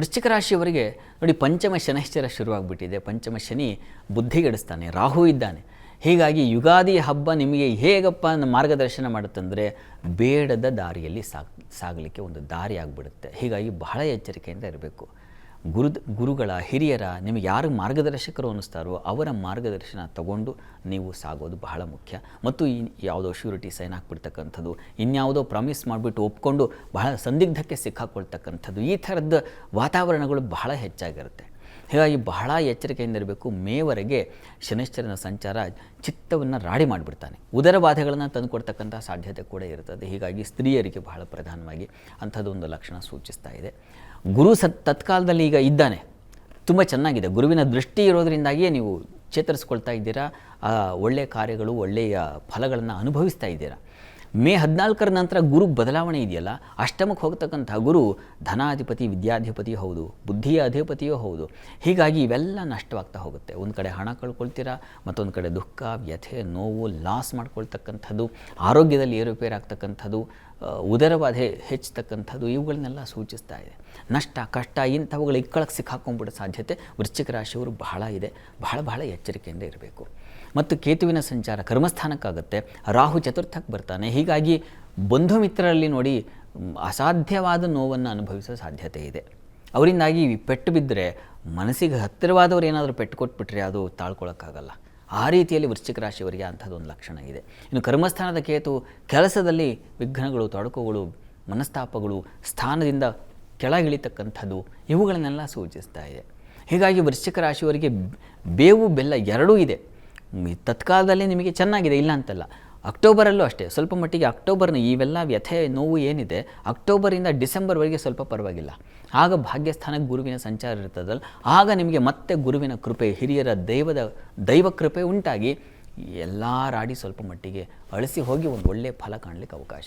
ವೃಶ್ಚಿಕ ರಾಶಿಯವರಿಗೆ ನೋಡಿ ಪಂಚಮ ಶನೈಶ್ಚರ ಶುರುವಾಗ್ಬಿಟ್ಟಿದೆ. ಪಂಚಮ ಶನಿ ಬುದ್ಧಿಗೆಡಿಸ್ತಾನೆ ರಾಹು ಇದ್ದಾನೆ. ಹೀಗಾಗಿ ಯುಗಾದಿ ಹಬ್ಬ ನಿಮಗೆ ಹೇಗಪ್ಪ ಮಾರ್ಗದರ್ಶನ ಮಾಡುತ್ತಂದರೆ ಬೇಡದ ದಾರಿಯಲ್ಲಿ ಸಾಗ್, ಸಾಗಲಿಕ್ಕೆ ಒಂದು ದಾರಿ ಆಗಿಬಿಡುತ್ತೆ. ಹೀಗಾಗಿ ಬಹಳ ಎಚ್ಚರಿಕೆಯಿಂದ ಇರಬೇಕು. ಗುರು ಗುರುಗಳ ಹಿರಿಯರ ನಿಮಗೆ ಯಾರು ಮಾರ್ಗದರ್ಶಕರು ಅನ್ನಿಸ್ತಾರೋ ಅವರ ಮಾರ್ಗದರ್ಶನ ತಗೊಂಡು ನೀವು ಸಾಗೋದು ಬಹಳ ಮುಖ್ಯ. ಮತ್ತು ಈ ಯಾವುದೋ ಶ್ಯೂರಿಟಿ ಸೈನ್ ಹಾಕ್ಬಿಡ್ತಕ್ಕಂಥದ್ದು, ಇನ್ಯಾವುದೋ ಪ್ರಾಮಿಸ್ ಮಾಡಿಬಿಟ್ಟು ಒಪ್ಕೊಂಡು ಬಹಳ ಸಂದಿಗ್ಧಕ್ಕೆ ಸಿಕ್ಕಾಕೊಳ್ತಕ್ಕಂಥದ್ದು, ಈ ಥರದ ವಾತಾವರಣಗಳು ಬಹಳ ಹೆಚ್ಚಾಗಿರುತ್ತೆ. ಹೀಗಾಗಿ ಬಹಳ ಎಚ್ಚರಿಕೆಯಿಂದ ಇರಬೇಕು. ಮೇವರೆಗೆ ಶನಿಶ್ಚರನ ಸಂಚಾರ ಚಿತ್ತವನ್ನು ರಾಡಿ ಮಾಡಿಬಿಡ್ತಾನೆ. ಉದರ ಬಾಧೆಗಳನ್ನು ತಂದುಕೊಡ್ತಕ್ಕಂಥ ಸಾಧ್ಯತೆ ಕೂಡ ಇರ್ತದೆ. ಹೀಗಾಗಿ ಸ್ತ್ರೀಯರಿಗೆ ಬಹಳ ಪ್ರಧಾನವಾಗಿ ಅಂಥದ್ದೊಂದು ಲಕ್ಷಣ ಸೂಚಿಸ್ತಾ ಇದೆ. ಗುರು ಸತ್ ತತ್ಕಾಲದಲ್ಲಿ ಈಗ ಇದ್ದಾನೆ. ತುಂಬ ಚೆನ್ನಾಗಿದೆ. ಗುರುವಿನ ದೃಷ್ಟಿ ಇರೋದರಿಂದಾಗಿಯೇ ನೀವು ಚೇತರಿಸ್ಕೊಳ್ತಾ ಇದ್ದೀರಾ. ಒಳ್ಳೆಯ ಕಾರ್ಯಗಳು ಒಳ್ಳೆಯ ಫಲಗಳನ್ನು ಅನುಭವಿಸ್ತಾ ಇದ್ದೀರಾ. ಮೇ ಹದಿನಾಲ್ಕರ ನಂತರ ಗುರು ಬದಲಾವಣೆ ಇದೆಯಲ್ಲ, ಅಷ್ಟಮಕ್ಕೆ ಹೋಗ್ತಕ್ಕಂಥ ಗುರು ಧನಾಧಿಪತಿ, ವಿದ್ಯಾಧಿಪತಿ ಹೌದು, ಬುದ್ಧಿಯ ಅಧಿಪತಿಯೂ ಹೌದು. ಹೀಗಾಗಿ ಇವೆಲ್ಲ ನಷ್ಟವಾಗ್ತಾ ಹೋಗುತ್ತೆ. ಒಂದು ಕಡೆ ಹಣ ಕಳ್ಕೊಳ್ತೀರಾ, ಮತ್ತೊಂದು ಕಡೆ ದುಃಖ, ವ್ಯಥೆ, ನೋವು ಲಾಸ್ ಮಾಡ್ಕೊಳ್ತಕ್ಕಂಥದ್ದು, ಆರೋಗ್ಯದಲ್ಲಿ ಏರುಪೇರಾಗ್ತಕ್ಕಂಥದ್ದು ಆ, ಉದರಬಾಧೆ ಹೆಚ್ಚತಕ್ಕಂಥದ್ದು ಇವುಗಳನ್ನೆಲ್ಲ ಸೂಚಿಸ್ತಾ ಇದೆ. ನಷ್ಟ ಕಷ್ಟ ಇಂಥವುಗಳು ಇಕ್ಕಳಕ್ಕೆ ಸಿಕ್ಕಾಕೊಂಡ್ಬಿಡೋ ಸಾಧ್ಯತೆ ವೃಶ್ಚಿಕ ರಾಶಿಯವರು ಬಹಳ ಇದೆ. ಬಹಳ ಬಹಳ ಎಚ್ಚರಿಕೆಯಿಂದ ಇರಬೇಕು. ಮತ್ತು ಕೇತುವಿನ ಸಂಚಾರ ಕರ್ಮಸ್ಥಾನಕ್ಕಾಗುತ್ತೆ. ರಾಹು ಚತುರ್ಥಕ್ಕೆ ಬರ್ತಾನೆ. ಹೀಗಾಗಿ ಬಂಧು ಮಿತ್ರರಲ್ಲಿ ನೋಡಿ ಅಸಾಧ್ಯವಾದ ನೋವನ್ನು ಅನುಭವಿಸೋ ಸಾಧ್ಯತೆ ಇದೆ. ಅವರಿಂದಾಗಿ ಪೆಟ್ಟು ಬಿದ್ದರೆ ಮನಸ್ಸಿಗೆ ಹತ್ತಿರವಾದವ್ರು ಏನಾದರೂ ಪೆಟ್ಟು ಕೊಟ್ಬಿಟ್ರೆ ಅದು ತಾಳ್ಕೊಳಕ್ಕಾಗಲ್ಲ. ಆ ರೀತಿಯಲ್ಲಿ ವೃಶ್ಚಿಕ ರಾಶಿಯವರಿಗೆ ಅಂಥದ್ದೊಂದು ಲಕ್ಷಣ ಇದೆ. ಇನ್ನು ಕರ್ಮಸ್ಥಾನದ ಕೇತು ಕೆಲಸದಲ್ಲಿ ವಿಘ್ನಗಳು, ತೊಡಕುಗಳು, ಮನಸ್ತಾಪಗಳು, ಸ್ಥಾನದಿಂದ ಕೆಳಗಿಳಿತಕ್ಕಂಥದ್ದು ಇವುಗಳನ್ನೆಲ್ಲ ಸೂಚಿಸ್ತಾ ಇದೆ. ಹೀಗಾಗಿ ವೃಶ್ಚಿಕ ರಾಶಿಯವರಿಗೆ ಬೇವು, ಬೆಲ್ಲ ಎರಡೂ ಇದೆ. ತತ್ಕಾಲದಲ್ಲಿ ನಿಮಗೆ ಚೆನ್ನಾಗಿದೆ, ಇಲ್ಲ ಅಂತಲ್ಲ. ಅಕ್ಟೋಬರಲ್ಲೂ ಅಷ್ಟೇ, ಸ್ವಲ್ಪ ಮಟ್ಟಿಗೆ ಅಕ್ಟೋಬರ್ನ ಇವೆಲ್ಲ ವ್ಯಥೆ, ನೋವು ಏನಿದೆ, ಅಕ್ಟೋಬರಿಂದ ಡಿಸೆಂಬರ್ವರೆಗೆ ಸ್ವಲ್ಪ ಪರವಾಗಿಲ್ಲ. ಆಗ ಭಾಗ್ಯಸ್ಥಾನಕ್ಕೆ ಗುರುವಿನ ಸಂಚಾರ ಇರ್ತದಲ್ಲ, ಆಗ ನಿಮಗೆ ಮತ್ತೆ ಗುರುವಿನ ಕೃಪೆ, ಹಿರಿಯರ ದೈವದ, ದೈವ ಕೃಪೆ ಉಂಟಾಗಿ ಎಲ್ಲ ರಾಡಿ ಸ್ವಲ್ಪ ಮಟ್ಟಿಗೆ ಅಳಿಸಿ ಹೋಗಿ ಒಂದು ಒಳ್ಳೆಯ ಫಲ ಕಾಣಲಿಕ್ಕೆ ಅವಕಾಶ.